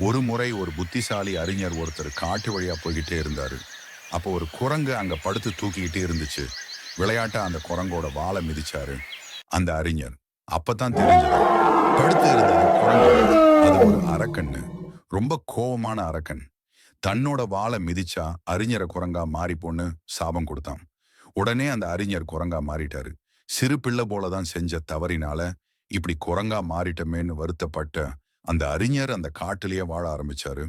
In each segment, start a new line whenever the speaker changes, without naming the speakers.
ஒரு முறை ஒரு புத்திசாலி அறிஞர் ஒருத்தர் காட்டு வழியாக போய்கிட்டே இருந்தார். அப்போ ஒரு குரங்கு அங்கே படுத்து தூக்கிக்கிட்டே இருந்துச்சு. விளையாட்டா அந்த குரங்கோட வாழை மிதிச்சாரு. அந்த அறிஞர் அப்பதான் தெரிஞ்சது. படுத்து இருந்த குரங்கு அது ஒரு அரக்கன்னு. ரொம்ப கோவமான அரக்கன். தன்னோட வாழை மிதிச்சா அறிஞரை குரங்கா மாறி பொண்ணு சாபம் கொடுத்தான். உடனே அந்த அறிஞர் குரங்கா மாறிட்டாரு. சிறு பிள்ளை போல தான் செஞ்ச தவறினால இப்படி குரங்கா மாறிட்டமேன்னு வருத்தப்பட்ட அந்த அறிஞர் அந்த காட்டிலேயே வாழ ஆரம்பிச்சாரு.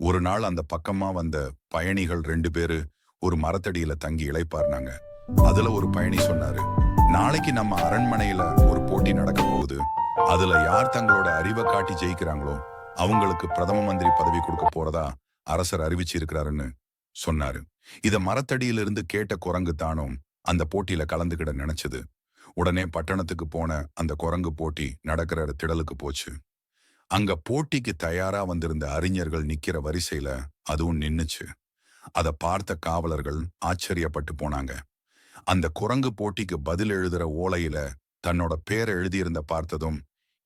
ஒரு நாள் அந்த பக்கமா வந்த பயணிகள் ரெண்டு பேரு ஒரு மரத்தடியில தங்கி இழைப்பாருனாங்க. அதுல ஒரு பயணி சொன்னாரு நாளைக்கு நம்ம அரண்மனையில ஒரு போட்டி நடக்க போகுது. அதுல யார் தங்களோட அறிவை காட்டி ஜெயிக்கிறாங்களோ அவங்களுக்கு பிரதம மந்திரி பதவி கொடுக்க போறதா அரசர் அறிவிச்சு இருக்கிறாருன்னு சொன்னாரு. இத மரத்தடியிலிருந்து கேட்ட குரங்கு தானும் அந்த போட்டியில கலந்துக்கிட நினைச்சது. உடனே பட்டணத்துக்கு போன அந்த குரங்கு போட்டி நடக்கிற திடலுக்கு போச்சு. அங்க போட்டிக்கு தயாரா வந்திருந்த அறிஞர்கள் நிக்கிற வரிசையில அதுவும் நின்னுச்சு. அத பார்த்த காவலர்கள் ஆச்சரியப்பட்டு போனாங்க. அந்த குரங்கு போட்டிக்கு பதில் எழுதுற ஓலையில தன்னோட பேரை எழுதியிருந்த பார்த்ததும்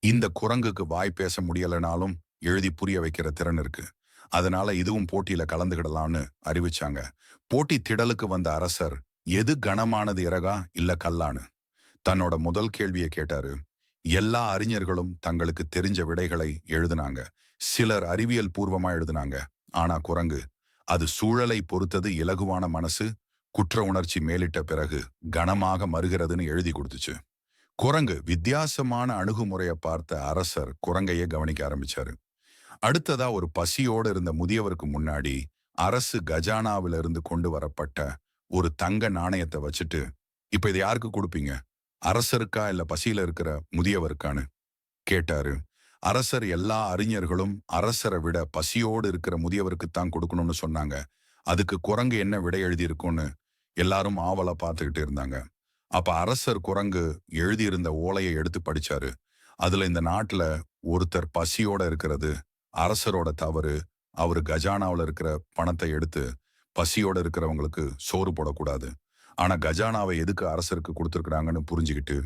இந்த குரங்குக்கு வாய் பேச முடியலனாலும் எழுதி புரிய வைக்கிற திறன் இருக்கு. அதனால இதுவும் போட்டியில கலந்துகிடலாம்னு அறிவிச்சாங்க. போட்டி திடலுக்கு வந்த அரசர் எது கனமானது இறகா இல்ல கல்லானு? தன்னோட முதல் கேள்வியை கேட்டாரு எல்லா அறிஞர்களும் தங்களுக்கு தெரிஞ்ச விடைகளை எழுதுனாங்க. சிலர் அறிவியல் பூர்வமா எழுதுனாங்க. ஆனா குரங்கு அது சூழலை பொறுத்தது இலகுவான மனசு குற்ற உணர்ச்சி மேலிட்ட பிறகு கனமாக மறுகிறதுன்னு எழுதி கொடுத்துச்சு. குரங்கு வித்தியாசமான அணுகுமுறையை பார்த்த அரசர் குரங்கையே கவனிக்க ஆரம்பிச்சாரு. அடுத்ததா ஒரு பசியோடு இருந்த முதியவருக்கு முன்னாடி அரசு கஜானாவிலிருந்து கொண்டு வரப்பட்ட ஒரு தங்க நாணயத்தை வச்சுட்டு இப்ப இதை யாருக்கு கொடுப்பீங்க? அரசருக்கா இல்ல பசியில இருக்கிற முதியவருக்கான்னு கேட்டாரு. அரசர் எல்லா அறிஞர்களும் அரசரை விட பசியோடு இருக்கிற முதியவருக்கு தான் கொடுக்கணும்னு சொன்னாங்க. அதுக்கு குரங்கு என்ன விடை எழுதியிருக்கும்னு எல்லாரும் ஆவலை பார்த்துக்கிட்டு இருந்தாங்க. அப்ப அரசர் குரங்கு எழுதியிருந்த ஓலையை எடுத்து படிச்சாரு. அதுல இந்த நாட்டுல ஒருத்தர் பசியோட இருக்கிறது அரசரோட தவறு அவரு கஜானாவில் இருக்கிற பணத்தை எடுத்து பசியோட இருக்கிறவங்களுக்கு சோறு போடக்கூடாது. ஆனா கஜானாவை எதுக்கு அரசருக்கு கொடுத்துருக்குறாங்கன்னு புரிஞ்சுக்கிட்டு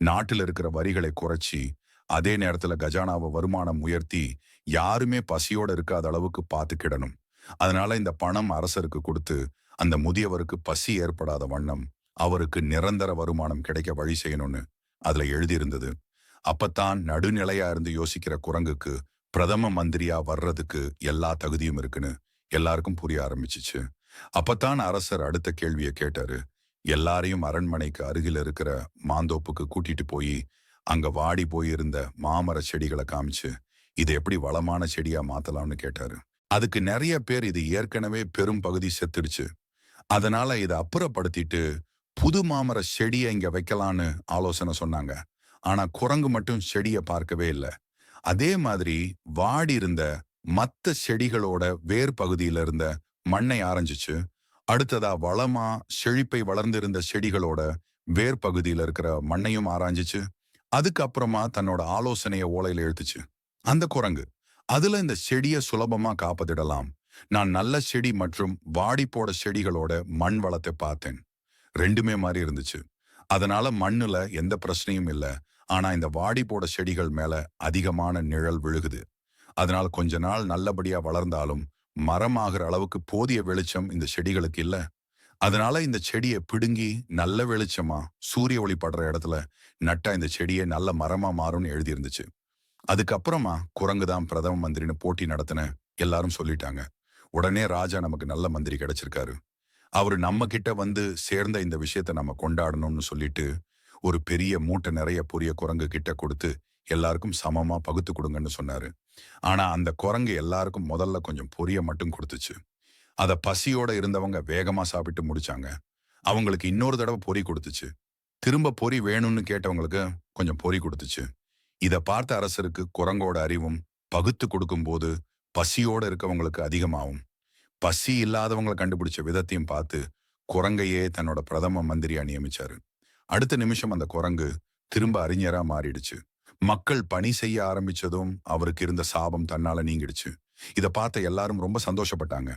நாட்டில் இருக்கிற வரிகளை குறைச்சி அதே நேரத்துல கஜானாவை வருமானம் உயர்த்தி யாருமே பசியோட இருக்காத அளவுக்கு பார்த்துக்கிடணும். அதனால இந்த பணம் அரசருக்கு கொடுத்து அந்த முதியவருக்கு பசி ஏற்படாத வண்ணம் அவருக்கு நிரந்தர வருமானம் கிடைக்க வழி செய்யணும்னு அதுல எழுதியிருந்தது. அப்பத்தான் நடுநிலையா இருந்து யோசிக்கிற குரங்குக்கு பிரதம மந்திரியா வர்றதுக்கு எல்லா தகுதியும் இருக்குன்னு எல்லாருக்கும் புரிய ஆரம்பிச்சிச்சு. அப்பத்தான் அரசர் அடுத்த கேள்வியை கேட்டாரு. எல்லாரையும் அரண்மனைக்கு அருகில் இருக்கிற மாந்தோப்புக்கு கூட்டிட்டு போய் அங்க வாடி போயிருந்த மாமர செடிகளை காமிச்சு இதை எப்படி வளமான செடியா மாத்தலாம்னு கேட்டாரு. அதுக்கு நிறைய பேர் இது ஏற்கனவே பெரும் பகுதி செத்துடுச்சு. அதனால இதை அப்புறப்படுத்திட்டு புது மாமர செடியை இங்க வைக்கலான்னு ஆலோசனை சொன்னாங்க. ஆனா குரங்கு மட்டும் செடியை பார்க்கவே இல்லை. அதே மாதிரி வாடி இருந்த மத்த செடிகளோட வேர் பகுதியில இருந்த மண்ணை ஆரஞ்சிச்சு. அடுத்ததா வளமா செழிப்பை வளர்ந்திருந்த செடிகளோட வேர் இருக்கிற மண்ணையும் ஆராய்ஞ்சிச்சு அதுக்கப்புறமா தன்னோட ஆலோசனைய ஓலையில எழுத்துச்சு அந்த குரங்கு. அதுல இந்த செடியை சுலபமா காப்பதிடலாம் நான் நல்ல செடி மற்றும் வாடி போட செடிகளோட மண் வளத்தை பார்த்தேன். ரெண்டுமே மாதிரி இருந்துச்சு. அதனால மண்ணுல எந்த பிரச்சனையும் இல்லை. ஆனா இந்த வாடி போட செடிகள் மேல அதிகமான நிழல் விழுகுது. அதனால கொஞ்ச நாள் நல்லபடியா வளர்ந்தாலும் மரமாகிற அளவுக்கு போதிய வெளிச்சம் இந்த செடிகளுக்கு இல்ல. அதனால இந்த செடியை பிடுங்கி நல்ல வெளிச்சமா சூரிய ஒளி படுற இடத்துல நட்டா இந்த செடியை நல்ல மரமா மாறும்னு எழுதியிருந்துச்சு. அதுக்கப்புறமா குரங்கு தான் பிரதம மந்திரின்னு போட்டி நடத்தின எல்லாரும் சொல்லிட்டாங்க. உடனே ராஜா நமக்கு நல்ல மந்திரி கிடைச்சிருக்காரு. அவரு நம்ம கிட்ட வந்து சேர்ந்த இந்த விஷயத்த நம்ம கொண்டாடணும்னு சொல்லிட்டு ஒரு பெரிய மூட்டை நிறைய பொரிய குரங்கு கிட்ட கொடுத்து எல்லாருக்கும் சமமா பகுத்து கொடுங்கன்னு சொன்னாரு. ஆனா அந்த குரங்கு எல்லாருக்கும் முதல்ல கொஞ்சம் பொரிய மட்டும் கொடுத்துச்சு. அத பசியோட இருந்தவங்க வேகமா சாப்பிட்டு முடிச்சாங்க. அவங்களுக்கு இன்னொரு தடவை பொறி கொடுத்துச்சு. திரும்ப பொறி வேணும்னு கேட்டவங்களுக்கு கொஞ்சம் பொறி கொடுத்துச்சு. இத பார்த்த அரசருக்கு குரங்கோட அறிவும் பகுத்து கொடுக்கும்போது பசியோட இருக்கவங்களுக்கு அதிகமாகும். பசி இல்லாதவங்களை கண்டுபிடிச்ச விதத்தையும் பார்த்து குரங்கையே தன்னோட பிரதம மந்திரியா நியமிச்சாரு. அடுத்த நிமிஷம் அந்த குரங்கு திரும்ப அறிஞரா மாறிடுச்சு. மக்கள் பணி செய்ய ஆரம்பிச்சதும் அவருக்கு இருந்த சாபம் தன்னால நீங்கிடுச்சு. இதை பார்த்த எல்லாரும் ரொம்ப சந்தோஷப்பட்டாங்க.